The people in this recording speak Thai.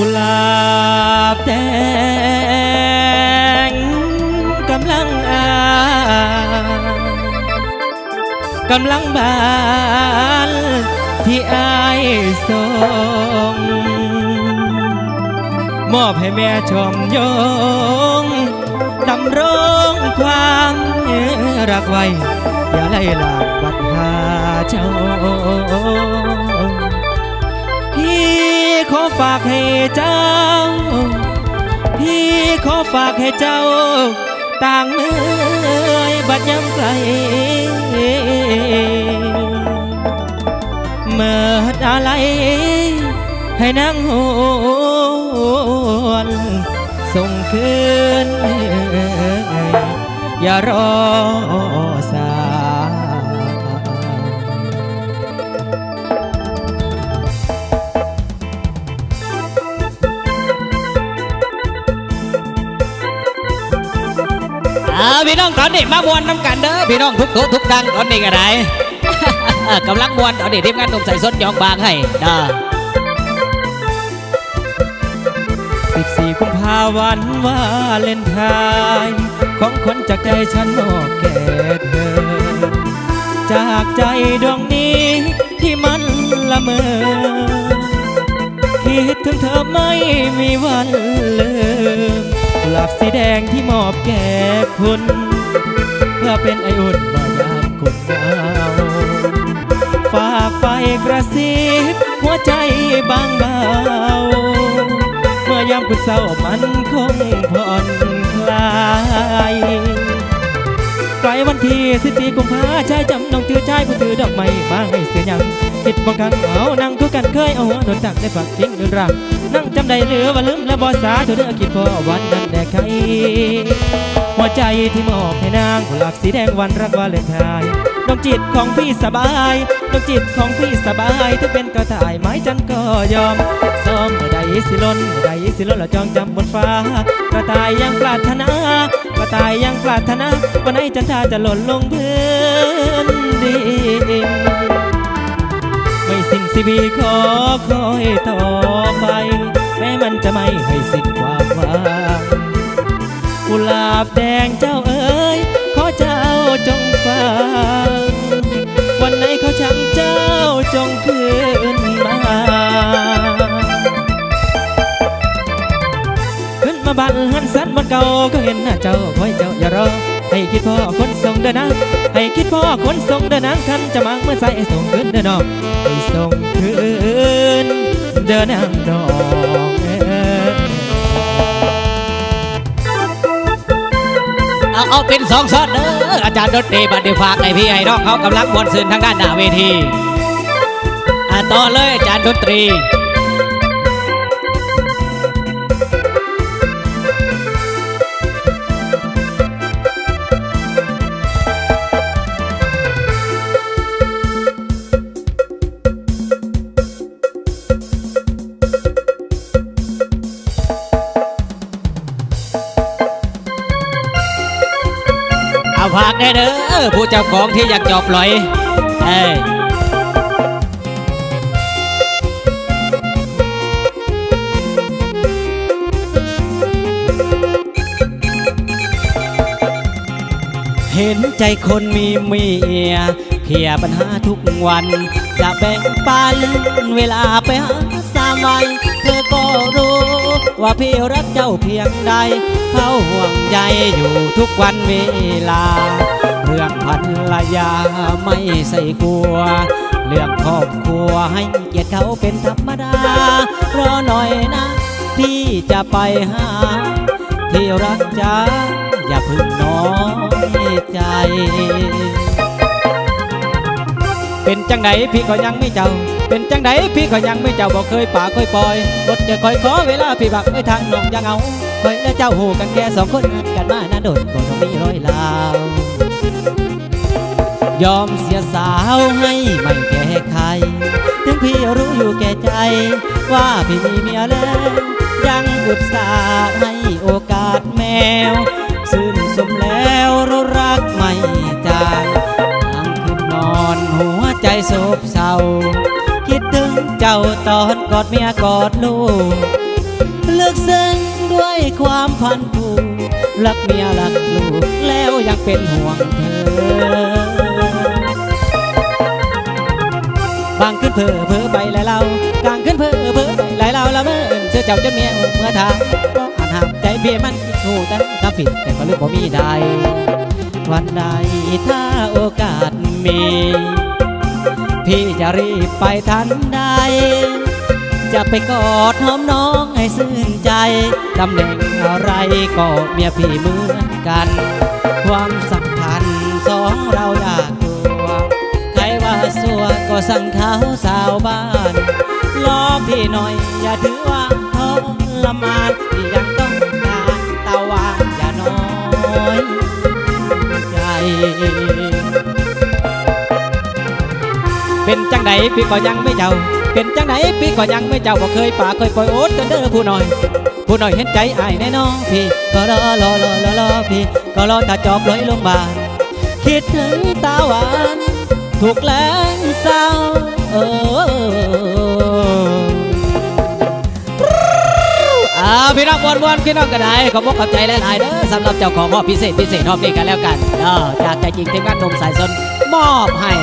กุหลาบแดงกำลังอากำลังบานที่อายส่งมอบให้แม่ชมยงดำรงความรักไว้ อย่าไล่ลาบัดหาเจ้า อฝากให้เจ้า พี่ขอฝากให้เจ้า ต่างเมื่อยบัดยำไกลเมื่ออะไรให้นั่งหวนส่งคืนอย่ารอสาาพี่น้องตอนนี้มามวนน้ำกันเด้อพี่น้องทุกทุกทุกดังตอนนี้ก็ได้กำลังมวนตอนนี้ทีมงานหนุ่มใส่ส้นยองบางให้เด้อ14กุมภาวันวาเลนไทน์ของคนจากใจฉันมอบแก่เธอ จากใจดวงนี้ที่มันละเมอคิดถึงเธอไม่มีวันลืม หลาบสีแดงที่มอบแก่คุณ เพื่อเป็นไออุ่นมายามคุณหนาฝากไปกระซิบหัวใจบางเบา เมื่อยามคุณเศร้ามันคงผ่อนคลายไกลวันที่สิบสี่กุมภาชายจำน้องถือชายผู้ถือดอกไม้มาให้เสียยังคิดบอกกันเอานั่ง คุยกันเคยเอาหัวโดนตักได้ฝักจริงหรือรักนั่งจำได้หรือว่าลืมและบอสาเธอเด้อคิดพอวันนั้นแด่ใครหัวใจที่มอบให้นางกุหลาบสีแดงวันรักวาเลนไทน์ดวงจิตของพี่สบายดวงจิตของพี่สบายถ้าเป็นกระต่ายไม้จันก็ยอมซ้อมเมื่อใดสิลนเมื่อใดสิลนละจองจำบนฟ้ากระต่ายยังปรารถนากระต่ายยังปรารถนาวันไหนจันทาจะหล่นลงพื้นดิน สิ้นสิบีขอคอยต่อไป แม้มันจะไม่ให้สิ้นความหวังกุหลาบแดงเจ้าเอ๋ยขอเจ้าจงฟังวันไหนเขาชังเจ้าจงคืนมาขึ้นมาบันหันสันบนเก่าก็เห็นหน้าเจ้าคอยเจ้าอย่ารอ ให้คิดพ่อคนส่งเดินนะให้คิดพ่อคนส่งเดินนะคันจะมังเมื่อใส่ส่งคืนเดินนอกให้ส่งคืนเดินนางดอกเอาเอาเป็นสองซ้อนเด้ออาจารย์ดนตรีบัดเดี๋ยวฝากให้พี่ให้น้องเขากำลังมวนซื่นทางด้านหน้าเวทีอ่าต่อเลยอาจารย์ดนตรี ฝากได้เด้อผู้เจ้าของที่อยากจอบลอยเอ้เห็นใจคนมีเมียเคลียปัญหาทุกวัน จะแบ่งปันเวลาไปหาสามวัน ว่าพี่รักเจ้าเพียงใดเขาห่วงใยอยู่ทุกวันเวลา เรื่องภรรยาไม่ใส่กลัว เรื่องครอบครัวให้เกียรติเขาเป็นธรรมดารอหน่อยนะ พี่จะไปหา ที่รักจ้าอย่าพึ่งน้อยใจ เป็นจังไดพี่ก็ยังไม่เจ้า เป็นจังไดพี่ก็ยังไม่เจ้าบอกเคยป่าเคยปล่อยบทจะคอยขอเวลาพี่บักไม่ทางน้องยังเอาคอยและเจ้าหูกันแค่สองคนกันมานะโดนบ่ต้องมีร้อยลาวยอมเสียสาวให้ไม่แก้ไขถึงพี่รู้อยู่แก่ใจ ว่าพี่มีเมียแล้ว ยังอุตส่าห์ให้โอกาสแมวซื่นสมแล้วเรารักไม่า คิดถึงเจ้าตอนกอดเมียกอดลูกเลึกซึ้งด้วยความพันผูกรักเมียรักลูกแล้วยังเป็นห่วงเธอบางขึ้นเพอเพอไปหลายเรากลางขึ้นเพอเพอไปหลายเราละเมื่อเอิ้นเสื้อเจ้าจนเมียเมื่อถามก็อ่านหามใจเบี้ยมันอีกหูแต่ถ้าผิดแต่ก็ลืมบ่มีใดวันใดถ้าโอกาสมี พี่จะรีบไปทันใด จะไปกอดหอมน้องให้ซื่นใจตำแหน่งอะไรก็เมียพี่เหมือนกัน ความสัมพันธ์สองเราอยากกลัวใครว่าสัวก็สั่งเขาสาวบ้านรอพี่หน่อยอย่าถือว่าทรมานพี่ยังต้องการตาวานอย่าน้อยใจ เป็นจังไดพี่ก็ยังไม่เจ้า เป็นจังไดพี่ก็ยังไม่เจ้าบ่เคยป่าเคยปล่อยโอ๊ตกันเด้อผู้น้อย ผู้น้อยเห็นใจอายแน่นอนพี่ ก็รอรอรอรอรอพี่ ก็รอตาจอบลอยลงบาคิดถึงตาหวานถูกแล้งเศร้าเอออาพี่น้องบวนบวนพี่น้องก็ได้ขอบคุณขอบใจหลายๆเด้อสำหรับเจ้าของมอบพิเศษพิเศษรอบนี้กันแล้วกันเออจากใจจริงทีมงานหนุ่มสายสนมอบให้